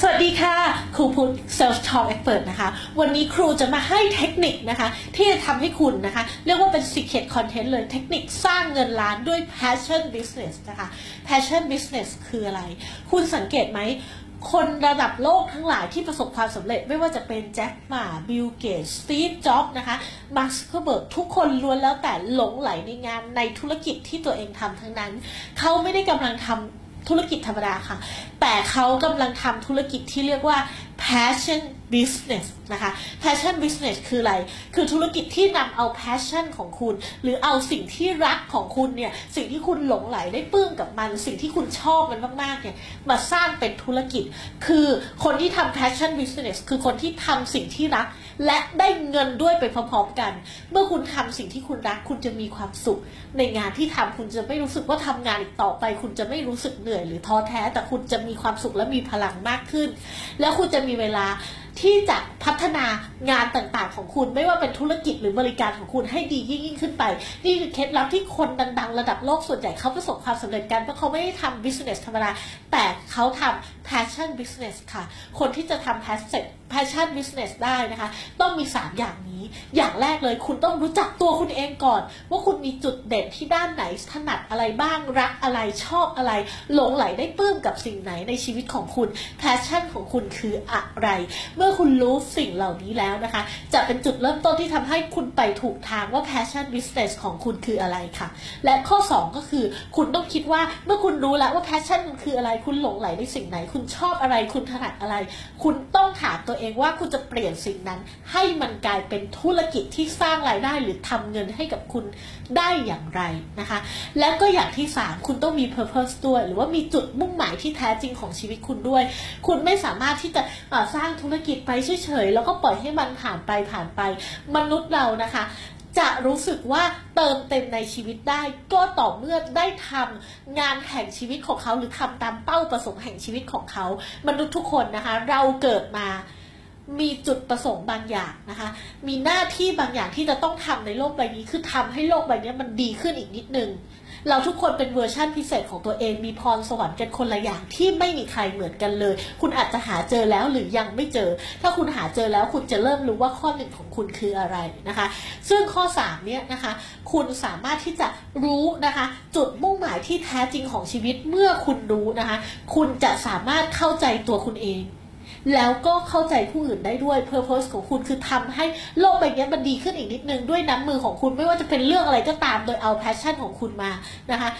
สวัสดีค่ะ ครูพุทธ Sales Talk Expert นะคะ วันนี้ครูจะมาให้เทคนิคนะคะ ที่จะทำให้คุณนะคะ เรียกว่าเป็น secret content เลยเทคนิคสร้างเงินล้านด้วย passion business นะคะ passion business คืออะไร คุณสังเกตไหม คนระดับโลกทั้งหลายที่ประสบความสำเร็จไม่ว่าจะเป็นแจ็คหมาบิลเกตสตีฟจ็อบนะคะมาร์คซักเคร์เบิร์กทุกคนล้วนแล้วแต่หลงไหลในงานในธุรกิจที่ตัวเองทำทั้งนั้น เขาไม่ได้กำลังทำ ธุรกิจธรรมดาค่ะ แต่เขากำลังทำธุรกิจที่เรียกว่า passion business นะคะ passion business คืออะไร คือธุรกิจที่นำเอา passion ของคุณ หรือเอาสิ่งที่รักของคุณเนี่ย สิ่งที่คุณหลงไหลได้ปลื้มกับมัน สิ่งที่คุณชอบมันมากๆเนี่ย มาสร้างเป็นธุรกิจ คือคนที่ทำ passion business คือคนที่ทำสิ่งที่รัก และได้เงินด้วยไปพร้อมๆกัน เมื่อคุณทำสิ่งที่คุณรัก คุณจะมีความสุข ในงานที่ทำคุณจะไม่รู้สึกว่าทำงานอีกต่อไป คุณจะไม่รู้สึกเหนื่อยหรือท้อแท้ แต่คุณจะมีความสุขและมีพลังมากขึ้น แล้วคุณจะมีเวลา ที่จะพัฒนางานต่างๆของคุณไม่ว่าเป็นธุรกิจหรือบริการของคุณให้ดียิ่งยิ่งขึ้นไป นี่คือเคล็ดลับที่คนดังๆ ระดับโลกส่วนใหญ่เขาประสบความสำเร็จกันเพราะเขาไม่ได้ทำบิสเนสธรรมดาแต่เขาทำ passion business ค่ะ คนที่จะทำ passion passion business ได้นะคะ ต้องมี 3 อย่างนี้ อย่างแรกเลยคุณต้องรู้จักตัวคุณเองก่อน ว่าคุณมีจุดเด่นที่ด้านไหนถนัดอะไรบ้างรักอะไรชอบอะไร หลงไหลได้ปลื้มกับสิ่งไหนในชีวิตของคุณ passion ของคุณคืออะไร เมื่อคุณรู้สิ่งเหล่านี้แล้วนะคะ จะเป็นจุดเริ่มต้นที่ทำให้คุณไปถูกทางว่า passion business ของคุณคืออะไรค่ะ และข้อ 2 ก็คือ คุณต้องคิดว่าเมื่อคุณรู้แล้วว่า passion มันคืออะไร คุณหลงไหลในสิ่งไหนคุณชอบอะไร คุณถนัดอะไร คุณต้องถามตัวเองว่าคุณจะเปลี่ยนสิ่งนั้น ให้มันกลายเป็นธุรกิจที่สร้างรายได้หรือทำเงินให้กับคุณได้อย่างไรนะคะ แล้วก็อย่างที่ 3 คุณต้องมี purpose ด้วย หรือว่ามีจุดมุ่งหมายที่แท้จริงของชีวิตคุณด้วย คุณไม่สามารถที่จะสร้างธุรกิจไปเฉยๆแล้วก็ปล่อยให้มันผ่านไปผ่านไปมนุษย์เรานะคะ จะรู้สึกว่าเติมเต็มในชีวิตได้ ก็ต่อเมื่อได้ทำงานแห่งชีวิตของเขา หรือทำตามเป้าประสงค์แห่งชีวิตของเขา มนุษย์ทุกคนนะคะ เราเกิดมามีจุดประสงค์บางอย่างนะคะ มีหน้าที่บางอย่างที่จะต้องทำในโลกใบนี้ คือทำให้โลกใบนี้มันดีขึ้นอีกนิดนึง เราทุกคนเป็นเวอร์ชั่นพิเศษของตัวเองมีพรสวรรค์กันคนละอย่างที่ไม่มีใครเหมือนกันเลย คุณอาจจะหาเจอแล้วหรือยังไม่เจอ ถ้าคุณหาเจอแล้วคุณจะเริ่มรู้ว่าข้อหนึ่งของคุณคืออะไรนะคะ ซึ่งข้อ3เนี่ยนะคะคุณสามารถที่จะรู้นะคะ จุดมุ่งหมายที่แท้จริงของชีวิตเมื่อคุณรู้นะคะ คุณจะสามารถเข้าใจตัวคุณเอง แล้วก็เข้าใจผู้อื่นได้ด้วย Purpose ของคุณคือทำให้โลกใบนี้มันดีขึ้นอีกนิดนึงด้วยน้ำมือของคุณไม่ว่าจะเป็นเรื่องอะไรก็ตามโดยเอา passion ของคุณมานะคะ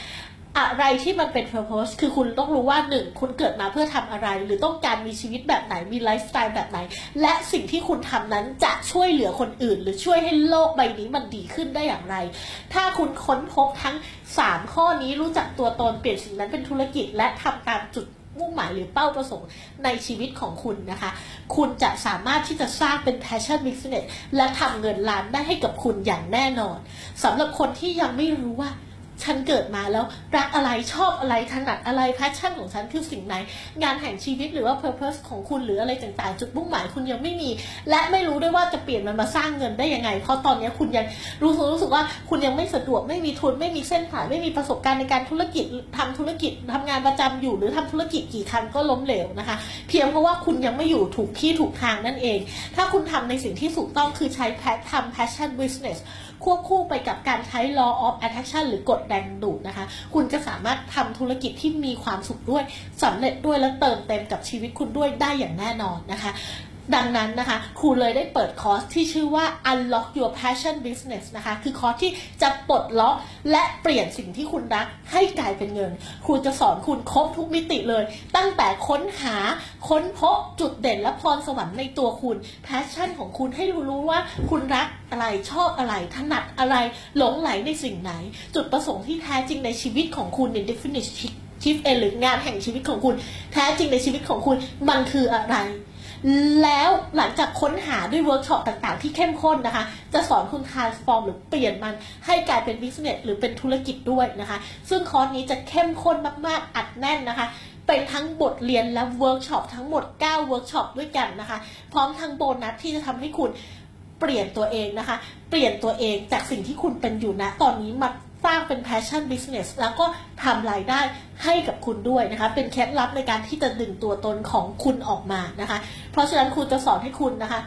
อะไรที่มันเป็น purpose คือคุณต้องรู้ว่าหนึ่งคุณเกิดมาเพื่อทำอะไร หรือต้องการมีชีวิตแบบไหนมีไลฟ์สไตล์แบบไหน และสิ่งที่คุณทำนั้นจะช่วยเหลือคนอื่น หรือช่วยให้โลกใบนี้มันดีขึ้นได้อย่างไร ถ้าคุณค้นพบทั้ง 3 ข้อนี้รู้จักตัวตนเปลี่ยนสิ่งนั้นเป็นธุรกิจ และทำตามจุด มุ่งหมายหรือเป้าประสงค์ในชีวิตของคุณนะคะ คุณจะสามารถที่จะสร้างเป็น passion business และทำเงินล้านได้ให้กับคุณอย่างแน่นอนสำหรับคนที่ยังไม่รู้ว่า ฉันเกิดมาแล้วรักอะไรชอบอะไรถนัดอะไรแพชชั่นของฉันคือสิ่งไหน งานแห่งชีวิตหรือว่า purpose ของคุณหรืออะไรต่างๆ จุดมุ่งหมายคุณยังไม่มี และไม่รู้ด้วยว่าจะเปลี่ยนมันมาสร้างเงินได้ยังไง เพราะตอนนี้คุณยังรู้สึกรู้สึกว่าคุณยังไม่สะดวกไม่มีทุนไม่มีเส้นสายไม่มีประสบการณ์ในการธุรกิจทำธุรกิจทำงานประจำอยู่ หรือทำธุรกิจกี่ครั้งก็ล้มเหลวนะคะ เพียงเพราะว่าคุณยังไม่อยู่ถูกที่ถูกทางนั่นเอง ถ้าคุณทำในสิ่งที่ถูกต้องคือใช้แพททำ passion business ควบคู่ไปกับการใช้ law of attraction หรือกฎแรงดูดนะคะ คุณจะสามารถทำธุรกิจที่มีความสุขด้วยสำเร็จด้วยและเติมเต็มกับชีวิตคุณด้วยได้อย่างแน่นอนนะคะ ดังนั้นนะคะครูเลยได้เปิดคอร์สที่ชื่อว่า unlock your passion business นะคะคือคอร์สที่จะปลดล็อกและเปลี่ยนสิ่งที่คุณรักให้กลายเป็นเงิน ครูจะสอนคุณครบทุกมิติเลย ตั้งแต่ค้นหาค้นพบจุดเด่นและพรสวรรค์ในตัวคุณ passion ของคุณให้รู้รู้ว่าคุณรักอะไรชอบอะไร ถนัดอะไรหลงไหลในสิ่งไหน จุดประสงค์ที่แท้จริงในชีวิตของคุณใน definition ชิฟเอหรืองานแห่งชีวิตของคุณ แท้จริงในชีวิตของคุณมันคืออะไร แล้วหลังจากค้นหาด้วยเวิร์กช็อปต่างๆ ที่เข้มข้นนะคะ จะสอนคุณ transform หรือเปลี่ยนมันให้กลายเป็น business หรือเป็นธุรกิจด้วยนะคะ ซึ่งคอร์สนี้จะเข้มข้นมากๆ อัดแน่นนะคะเป็นทั้งบทเรียนและเวิร์กช็อปทั้งหมด 9 เวิร์กช็อปด้วยกันนะคะ พร้อมทั้งโบนัสที่จะทำให้คุณเปลี่ยนตัวเองนะคะ เปลี่ยนตัวเองจากสิ่งที่คุณเป็นอยู่นะตอนนี้มาางางเป็น passion business แล้วก็ทำรายได้ให้กับคุณด้วยนะคะ เป็นเคล็ดลับในการที่จะดึงตัวตนของคุณออกมานะคะ เพราะฉะนั้นครูจะสอนให้คุณนะคะ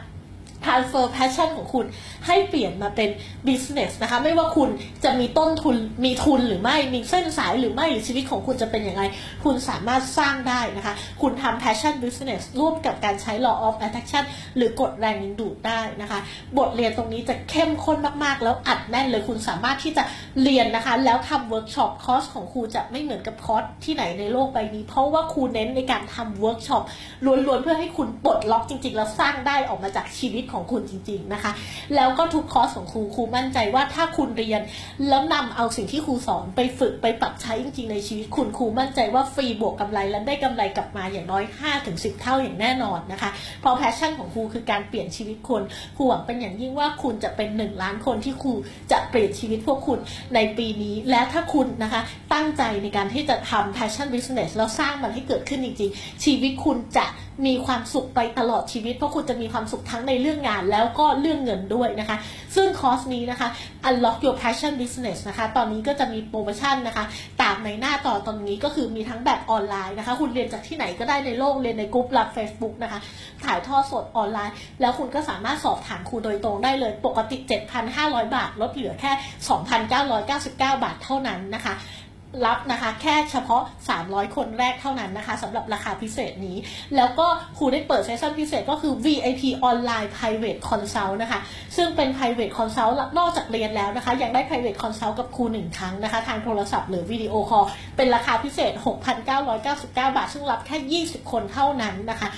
transfer passion ของคุณให้เปลี่ยนมาเป็น business นะคะ ไม่ว่าคุณจะมีต้นทุนมีทุนหรือไม่มีเส้นสายหรือไม่หรือชีวิตของคุณจะเป็นอย่างไรคุณสามารถสร้างได้นะคะ คุณทำ passion business ร่วมกับการใช้ law of attraction หรือกฎแรงดึงดูดได้นะคะ บทเรียนตรงนี้จะเข้มข้นมากๆ แล้วอัดแน่นเลยคุณสามารถที่จะเรียนนะคะ แล้วทำเวิร์กช็อปคอร์สของครูจะไม่เหมือนกับคอร์สที่ไหนในโลกใบนี้ เพราะว่าครูเน้นในการทำเวิร์กช็อปล้วนๆเพื่อให้คุณปลดล็อกจริงๆ แล้วสร้างได้ออกมาจากชีวิตของคุณจริง ๆนะคะ แล้วก็ทุกคอร์สของครูครูมั่นใจว่าถ้าคุณเรียน แล้วนำเอาสิ่งที่ครูสอนไปฝึกไปปรับใช้จริง ๆ ในชีวิตคุณครูมั่นใจว่าฟรีบวกกำไรและได้กำไรกลับมาอย่างน้อย 5-10 เท่าอย่างแน่นอนนะคะเพราะแพชชั่นของครูคือการเปลี่ยนชีวิตคนครูหวังเป็นอย่างยิ่งว่าคุณจะเป็นหนึ่งล้านคนที่ครูจะเปลี่ยนชีวิตพวกคุณในปีนี้ และถ้าคุณนะคะตั้งใจในการที่จะทำ passion business แล้วสร้างมันให้เกิดขึ้นจริง ๆ ชีวิตคุณจะมีความสุขไปตลอดชีวิต เพราะคุณจะมีความสุขทั้งในเรื่องงานแล้วก็เรื่องเงินด้วยนะคะ ซึ่งคอร์สนี้นะคะ unlock your passion business นะคะ ตอนนี้ก็จะมีโปรโมชั่นนะคะ ตามในหน้าต่อตอนนี้ก็คือมีทั้งแบบออนไลน์นะคะ คุณเรียนจากที่ไหนก็ได้ในโลก เรียนในกลุ่มลับ Facebook นะคะ ถ่ายทอดสดออนไลน์ แล้วคุณก็สามารถสอบถามครูโดยตรงได้เลย ปกติ 7,500 บาท ลดเหลือแค่ 2,999 บาทเท่านั้นนะคะ รับนะคะแค่เฉพาะ 300 คนแรกเท่านั้นนะคะสำหรับราคาพิเศษนี้ แล้วก็ครูได้เปิดเซสชั่นพิเศษก็คือ VIP Online Private Consult นะคะ ซึ่งเป็น private consult นอกจากเรียนแล้วนะคะ ยังได้ private consult กับครูหนึ่งครั้งนะคะ ทางโทรศัพท์หรือวิดีโอคอลเป็นราคาพิเศษ 6,999 บาท ซึ่งรับแค่ 20 คนเท่านั้นนะคะ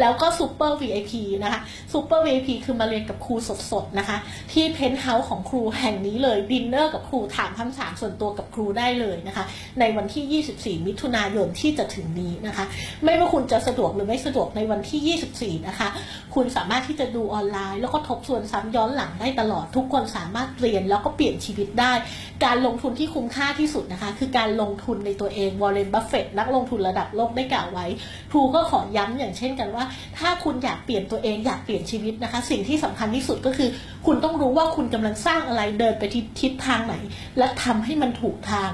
แล้วก็ Super VIP นะคะ Super VIP คือมาเรียนกับครูสดๆนะคะ ที่เพนท์เฮาส์ของครูแห่งนี้เลยดินเนอร์กับครูถามคำถามส่วนตัวกับครูได้เลยนะคะ ในวันที่ 24 มิถุนายนที่จะถึงนี้นะคะ ไม่ว่าคุณจะสะดวกหรือไม่สะดวกในวันที่ 24 นะคะ คุณสามารถที่จะดูออนไลน์ แล้วก็ทบทวนซ้ำย้อนหลังได้ตลอดทุกคนสามารถเรียนแล้วก็เปลี่ยนชีวิตได้ การลงทุนที่คุ้มค่าที่สุดนะคะ คือการลงทุนในตัวเองวอร์เรนบัฟเฟตนักลงทุนระดับโลกได้กล่าวไว้ ครูก็ขอย้ำอย่างเช่นกันว่าถ้าคุณอยากเปลี่ยนตัวเองอยากเปลี่ยนชีวิตนะคะ สิ่งที่สำคัญที่สุดก็คือ คุณต้องรู้ว่าคุณกำลังสร้างอะไรเดินไปทิศทิศทางไหน และทำให้มันถูกทาง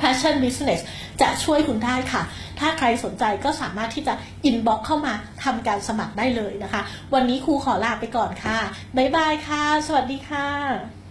Passion Business จะช่วยคุณได้ค่ะ ถ้าใครสนใจก็สามารถที่จะ inbox เข้ามาทำการสมัครได้เลยนะคะ วันนี้ครูขอลาไปก่อนค่ะ บ๊ายบายค่ะ สวัสดีค่ะ